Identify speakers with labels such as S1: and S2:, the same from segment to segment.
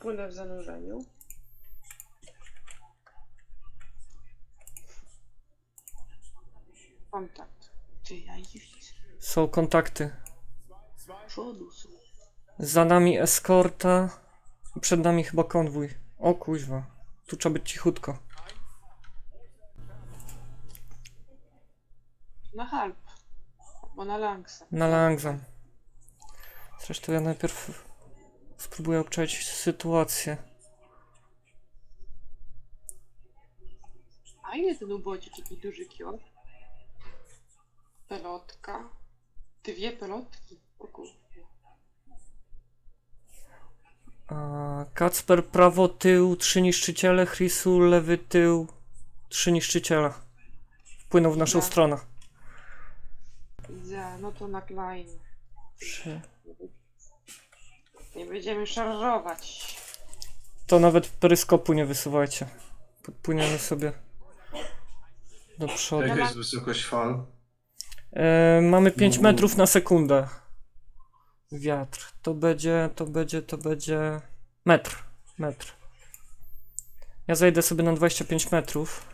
S1: płynę w zanurzeniu. Kontakt. Ty, ja ich widzę.
S2: Są kontakty.
S1: Przodu są.
S2: Za nami eskorta. Przed nami chyba konwój. O kuźwa. Tu trzeba być cichutko.
S1: Na halp. Bo na langsa.
S2: Na Langzam. Zresztą ja najpierw spróbuję obczaić sytuację.
S1: A ile ten ubocik, taki duży kior? Pelotka. Dwie pelotki. O kurde.
S2: A, Kacper prawo tył, trzy niszczyciele, Chrisu lewy tył, trzy niszczyciele. Wpłynął w naszą
S1: Tak.
S2: stronę.
S1: Widzę, no to na Klein.
S2: Trzy.
S1: Nie będziemy szarżować.
S2: To nawet peryskopu nie wysuwajcie. Podpłyniemy sobie do przodu.
S3: Jaka jest wysokość fal?
S2: E, mamy 5 metrów na sekundę. Wiatr. To będzie, to będzie, to będzie. Metr. Metr. Ja zejdę sobie na 25 metrów.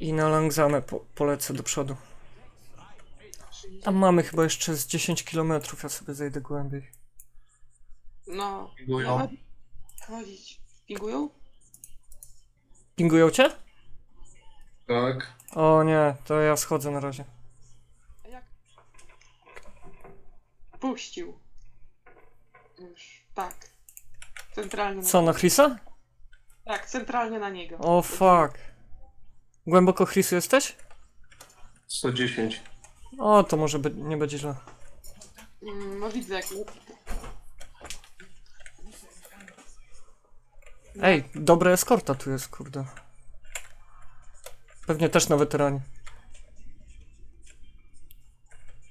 S2: I na Langzamę po, polecę do przodu. Tam mamy chyba jeszcze z 10 km, ja sobie zejdę głębiej.
S1: No.
S3: Pingują.
S1: Chodzić. Pingują?
S2: Pingują cię?
S3: Tak.
S2: O nie, to ja schodzę na razie.
S1: A jak? Puścił. Już, tak. Centralnie na
S2: Co, na Chrisa?
S1: Tak, centralnie na niego.
S2: O fuck. Głęboko Chrisu jesteś?
S3: 110.
S2: O, to może be- nie będzie źle.
S1: Mm, no widzę jak
S2: Ej, dobra eskorta tu jest, kurde. Pewnie też na weteranie.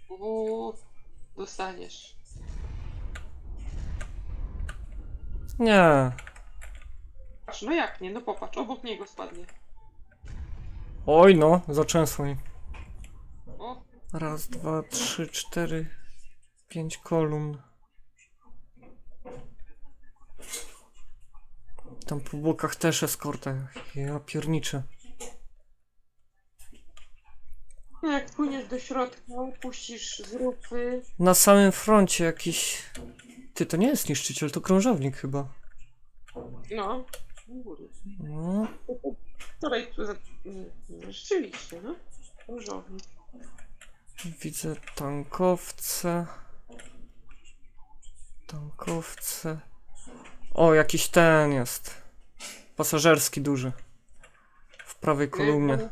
S1: Uuu, dostaniesz.
S2: Nie.
S1: Patrz, no jak nie, no popatrz, obok niego spadnie.
S2: Oj no, zaczęsło mi. Raz, dwa, trzy, cztery, pięć kolumn. Tam po bokach też eskorta. Ja pierniczę.
S1: no jak płyniesz do środka, puścisz z rupy.
S2: Na samym froncie jakiś... Ty, to nie jest niszczyciel, to krążownik chyba.
S1: No.
S2: No,
S1: Wczoraj tu za... Rzeczywiście, no. Różownik.
S2: Widzę tankowce. Tankowce. O, jakiś ten jest. Pasażerski duży. W prawej kolumnie.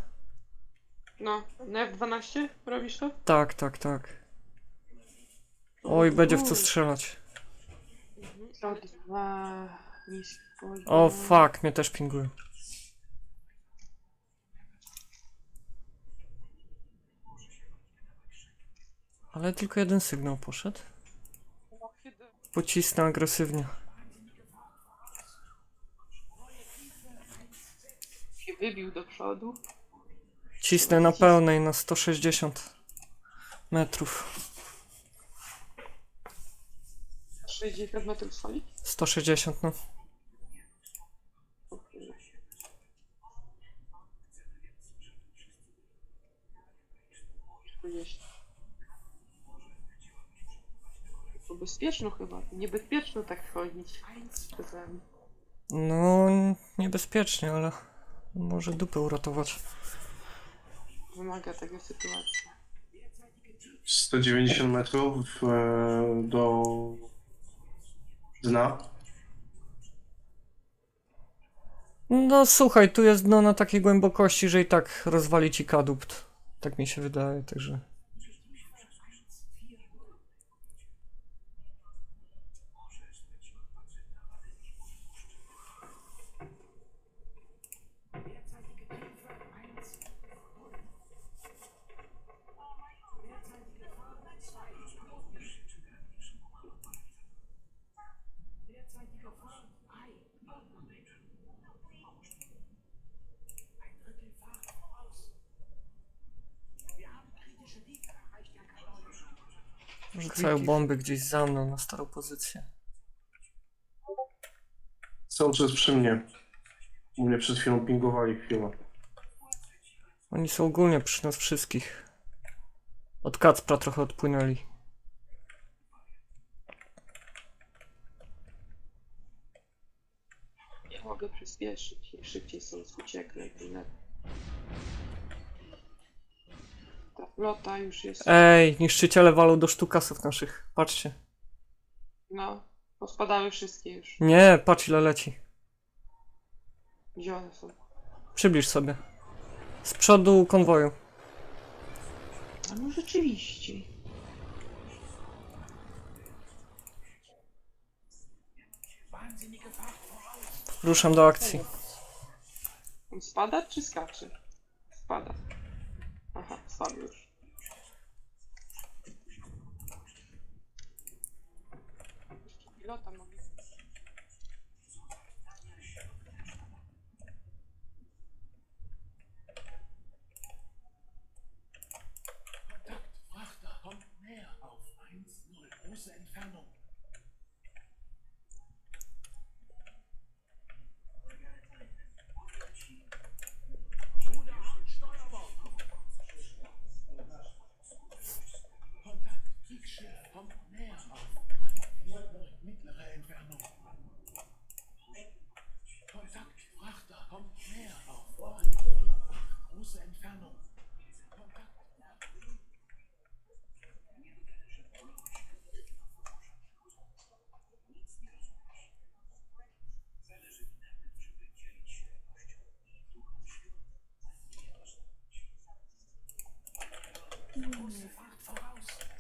S1: No, na F12 robisz to?
S2: Tak, tak, tak. Oj, będzie w co strzelać.
S1: O dwa niski poziom.
S2: O, fuck, mnie też pinguje. Ale tylko jeden sygnał poszedł. Pocisnę agresywnie.
S1: się wybił do przodu.
S2: Cisnę na pełnej na 160 metrów.
S1: 60 metrów soli.
S2: 160, no.
S1: To bezpieczno chyba. Niebezpieczno tak chodzić. Czasami.
S2: No, niebezpiecznie, ale może dupę uratować.
S1: Wymaga tego sytuacja.
S3: 190 metrów e, do dna.
S2: No słuchaj, tu jest dno na takiej głębokości, że i tak rozwali ci kadupt. Tak mi się wydaje, także... Rzucają bomby gdzieś za mną na starą pozycję.
S3: Cały czas przy mnie. U mnie przed chwilą pingowali chwilę.
S2: Oni są ogólnie przy nas wszystkich. Od Kacpra trochę odpłynęli.
S1: Nie mogę przyspieszyć. Im szybciej stąd ucieknę, tym lepiej. Ta flota już jest...
S2: Ej, niszczyciele walą do sztukasów naszych. Patrzcie.
S1: No, pospadały wszystkie już.
S2: Nie, patrz ile leci.
S1: Gdzie one są?
S2: Przybliż sobie. Z przodu konwoju.
S1: A no rzeczywiście.
S2: Ruszam do akcji.
S1: On spada czy skacze? Spada. Sandwich. Ile
S4: tam kommt näher auf 1-0. Große Entfernung.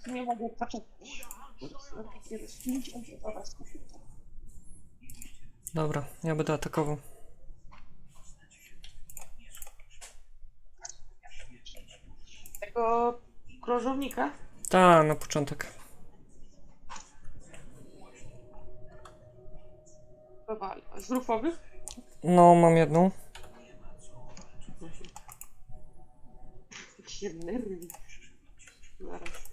S1: Nie mogę zaczekać.
S2: Dobra, ja będę atakował.
S1: Tego krążownika?
S2: Ta, na początek.
S1: A Z rufowych?
S2: No, mam jedną.
S1: Jak się nerwi. Zaraz.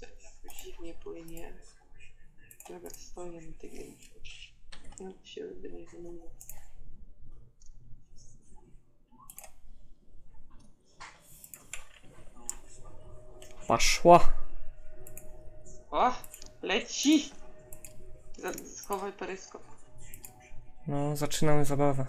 S1: To jakoś dziwnie płynie. Dobra, stoję na tej gęsi. Jak się denerwuję.
S2: Paszła.
S1: O! Leci! Za- Schowaj peryskop.
S2: No, zaczynamy zabawę.